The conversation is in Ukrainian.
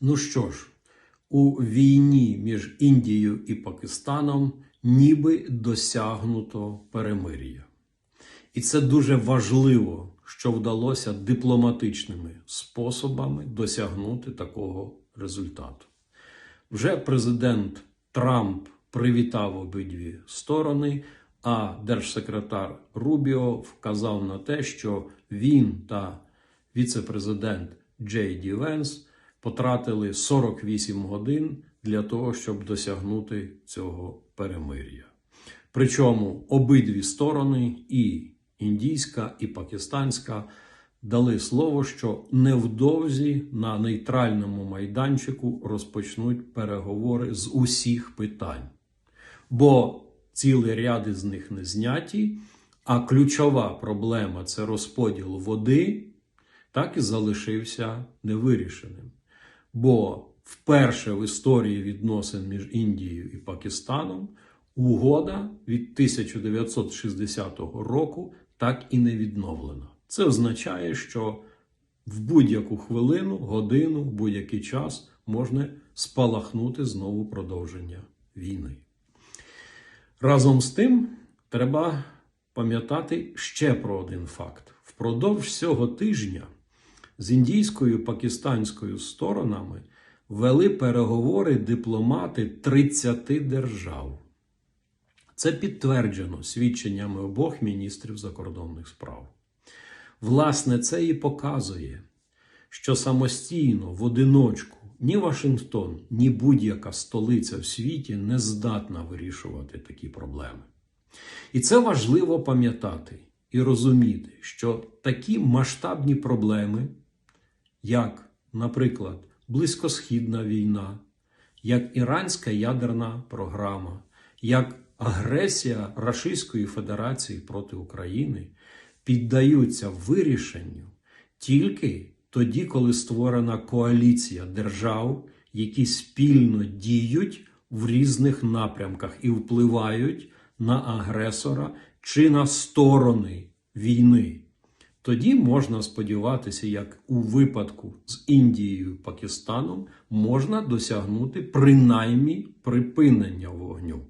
Ну що ж, у війні між Індією і Пакистаном ніби досягнуто перемир'я. І це дуже важливо, що вдалося дипломатичними способами досягнути такого результату. Вже президент Трамп привітав обидві сторони, а держсекретар Рубіо вказав на те, що він та віце-президент Джей Ді Венс потратили 48 годин для того, щоб досягнути цього перемир'я. Причому обидві сторони, і індійська, і пакистанська, дали слово, що невдовзі на нейтральному майданчику розпочнуть переговори з усіх питань. Бо цілий ряд із них не зняті, а ключова проблема це розподіл води, так і залишився невирішеним. Бо вперше в історії відносин між Індією і Пакистаном угода від 1960 року так і не відновлена. Це означає, що в будь-яку хвилину, годину, в будь-який час можна спалахнути знову продовження війни. Разом з тим, треба пам'ятати ще про один факт: впродовж цього тижня з індійською пакистанською сторонами вели переговори дипломати 30 держав. Це підтверджено свідченнями обох міністрів закордонних справ. Власне, це і показує, що самостійно в одиночку ні Вашингтон, ні будь-яка столиця в світі не здатна вирішувати такі проблеми. І це важливо пам'ятати і розуміти, що такі масштабні проблеми, як, наприклад, близькосхідна війна, як іранська ядерна програма, як агресія Рашистської Федерації проти України, піддаються вирішенню тільки тоді, коли створена коаліція держав, які спільно діють в різних напрямках і впливають на агресора чи на сторони війни. Тоді можна сподіватися, як у випадку з Індією Пакистаном можна досягнути принаймні припинення вогню.